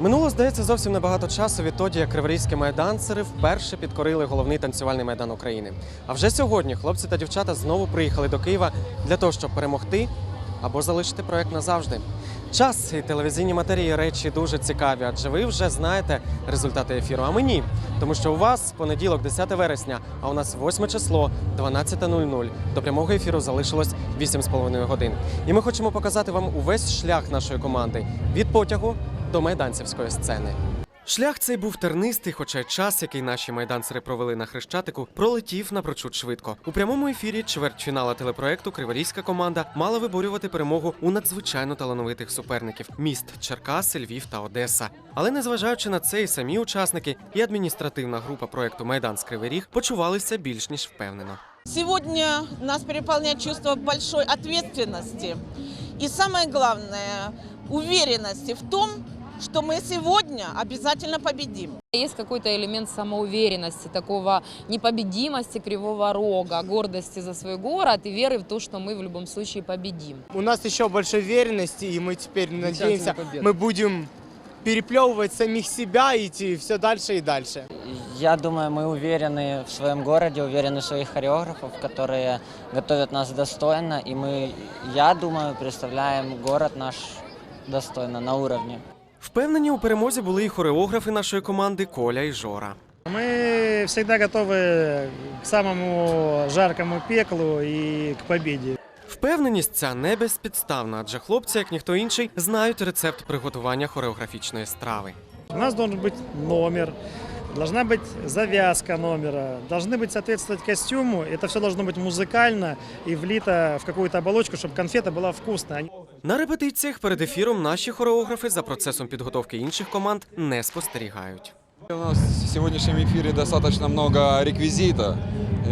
Минуло, здається, зовсім небагато часу відтоді, як криворізькі майданцери вперше підкорили головний танцювальний майдан України. А вже сьогодні хлопці та дівчата знову приїхали до Києва для того, щоб перемогти або залишити проект назавжди. Час і телевізійні матерії речі дуже цікаві, адже ви вже знаєте результати ефіру. А мені, тому що у вас понеділок, 10 вересня, а у нас 8 число, 12.00. До прямого ефіру залишилось 8,5 годин. І ми хочемо показати вам увесь шлях нашої команди від потягу до майданцівської сцени. Шлях цей був тернистий, хоча час, який наші майданцери провели на хрещатику, пролетів напрочуд швидко. У прямому ефірі чвертьфінала телепроекту Криворізька команда мала виборювати перемогу у надзвичайно талановитих суперників міст Черкаси, Львів та Одеса. Але незважаючи на це, і самі учасники і адміністративна група проекту Майдан з Кривий почувалися більш ніж впевнено. Сегодня нас переполняет чувство ответственности и самое главное уверенности в том, что мы сегодня обязательно победим. Есть какой-то элемент самоуверенности, такого непобедимости Кривого Рога, гордости за свой город и веры в то, что мы в любом случае победим. У нас еще больше уверенности, и мы теперь надеемся, мы будем переплевывать самих себя и идти все дальше и дальше. Я думаю, мы уверены в своем городе, уверены в своих хореографов, которые готовят нас достойно, и мы, я думаю, представляем город наш достойно, на уровне. Впевнені у перемозі були і хореографи нашої команди Коля і Жора. Мы всегда готовы к самому жаркому пеклу и к победе. Впевненість ця не безпідставна, адже хлопці, як ніхто інший, знають рецепт приготування хореографічної страви. У нас должен быть номер, должна быть завязка номера, должны быть соответствовать костюму. Это все должно быть музыкально и влито в какую-то оболочку, чтобы конфета была вкусная. На репетиціях перед ефіром наші хореографи за процесом підготовки інших команд не спостерігають. У нас в сегодняшнем эфире достаточно много реквизита,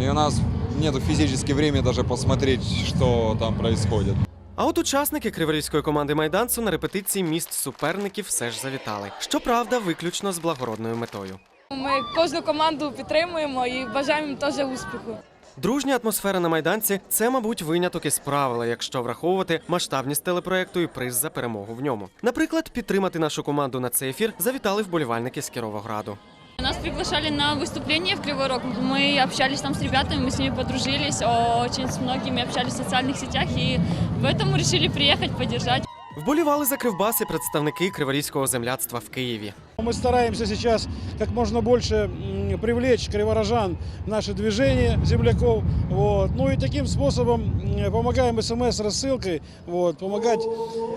и у нас нет физически времени даже посмотреть, что там происходит. А от учасники криворізької команди майданцу на репетиції міст суперників все ж завітали. Щоправда, виключно з благородною метою. Ми кожну команду підтримуємо і бажаємо їм теж успіху. Дружня атмосфера на майданці це, мабуть, виняток із правила, якщо враховувати масштабність телепроекту і приз за перемогу в ньому. Наприклад, підтримати нашу команду на цей ефір завітали вболівальники з Кіровограду. Нас приглашали на выступление в Кривой Рог. Мы общались там с ребятами, мы с ними подружились, очень с многими общались в социальных сетях и поэтому решили приехать поддержать. Вболівали за кривбаси представники криворізького земляцтва в Києві. Мы стараемся сейчас как можно больше м, привлечь криворожан в наше движение земляков. Вот. Ну и таким способом м, помогаем СМС-рассылкой, вот, помогать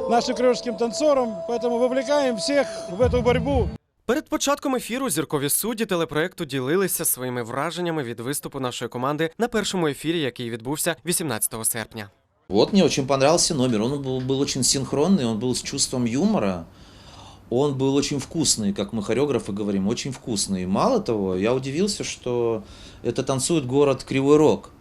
нашим криворожским танцорам. Поэтому вовлекаем всех в эту борьбу. Перед початком ефіру зіркові судді телепроекту ділилися своїми враженнями від виступу нашої команди на першому ефірі, який відбувся 18 серпня. Вот мне очень понравился номер. Он был, был очень синхронный, он был с чувством юмора. Он был очень вкусный, как мы хореографы говорим, очень вкусный. Мало того, я удивился, что это танцует город Кривой Рог.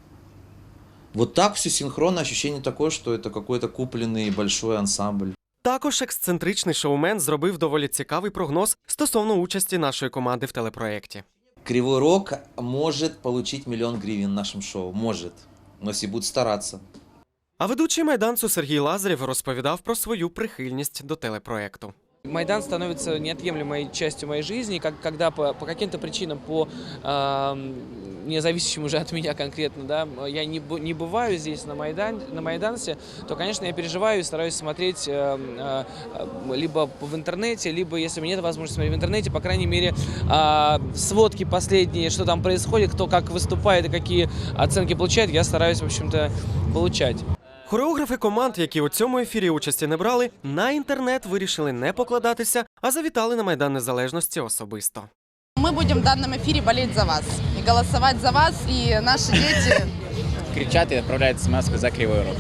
Вот так все синхронно, ощущение такое, что это какой-то купленный большой ансамбль. Також ексцентричний шоумен зробив доволі цікавий прогноз стосовно участі нашої команди в телепроекті. Кривой Рог может получить миллион гривен в нашем шоу. Может. Но если будет стараться. А ведучий майданцу Сергій Лазарєв розповідав про свою прихильність до телепроекту. Майдан становится неотъемлемой частью моей жизни, как, когда по, по каким-то причинам, по э, независящим уже от меня конкретно, да, я не, бу- не бываю здесь на, Майдан, на Майдансе, то, конечно, я переживаю и стараюсь смотреть э, э, либо в интернете, либо, если у меня нет возможности смотреть в интернете, по крайней мере, э, сводки последние, что там происходит, кто как выступает и какие оценки получает, я стараюсь, в общем-то, получать. Хореографи команд, які у цьому ефірі участі не брали, на інтернет вирішили не покладатися, а завітали на майдан незалежності особисто. Мы будем в данном эфире болеть за вас и голосовать за вас, и наши дети Кричат и отправляют смс за Кривой Рог.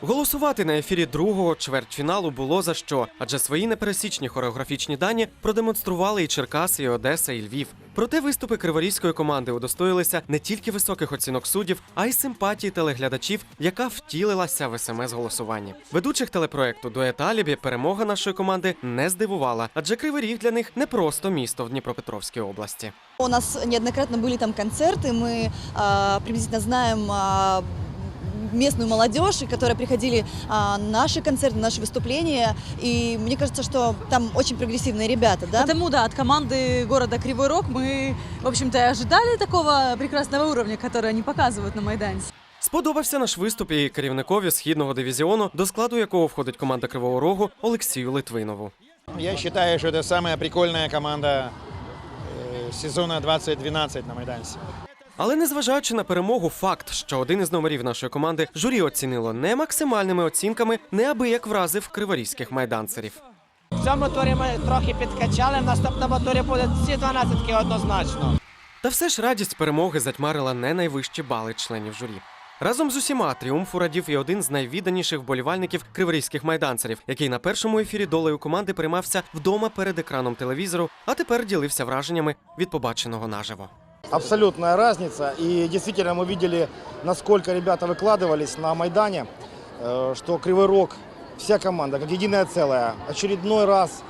Голосувати на ефірі другого чвертьфіналу було за що, адже свої непересічні хореографічні дані продемонстрували і Черкаси, і Одеса, і Львів. Проте виступи криворізької команди удостоїлися не тільки високих оцінок суддів, а й симпатії телеглядачів, яка втілилася в смс-голосуванні. Ведучих телепроекту Дует Алібі перемога нашої команди не здивувала, адже Кривий Ріг для них не просто місто в Дніпропетровській області. У нас неоднократно были там концерты, мы а, приблизительно знаем а, местную молодежь, и которые приходили а, на наши концерты, на наши выступления. И мне кажется, что там очень прогрессивные ребята, да? Потому да, от команды города Кривой Рог мы, в общем-то, и ожидали такого прекрасного уровня, который они показывают на Майдане. Сподобався наш виступ і керівникові східного дивізіону, до складу якого входить команда Кривого Рогу Олексію Литвинову. Я считаю, что это самая прикольная команда э, сезона 2012 на Майдансе. Але незважаючи на перемогу, факт, що один із номерів нашої команди журі оцінило не максимальними оцінками, неабияк вразив криворізьких майданцерів. В цьому турі ми трохи підкачали, в наступному турі буде всі 12 однозначно. Та все ж радість перемоги затьмарила не найвищі бали членів журі. Разом з усіма тріумфу радів і один з найвідданіших вболівальників криворізьких майданцерів, який на першому ефірі долею команди приймався вдома перед екраном телевізору, а тепер ділився враженнями від побаченого наживо. Абсолютная разница. И действительно мы видели, насколько ребята выкладывались на Майдане, э, что Кривой Рог, вся команда, как единое целое, очередной раз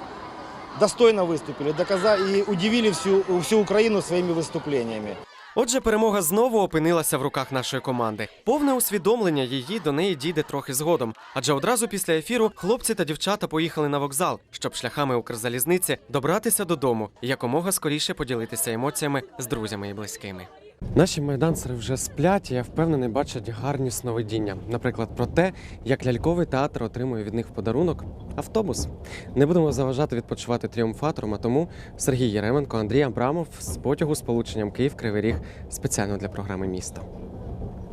достойно выступили, доказали и удивили всю, всю Украину своими выступлениями. Отже, перемога знову опинилася в руках нашої команди. Повне усвідомлення її до неї дійде трохи згодом. Адже одразу після ефіру хлопці та дівчата поїхали на вокзал, щоб шляхами Укрзалізниці добратися додому і якомога скоріше поділитися емоціями з друзями і близькими. Наші майданцери вже сплять, і я впевнений, бачать гарні сновидіння. Наприклад, про те, як ляльковий театр отримує від них подарунок автобус. Не будемо заважати відпочивати тріумфатором, а тому Сергій Єременко, Андрій Абрамов з потягу з полученням Київ Кривий Ріг спеціально для програми місто.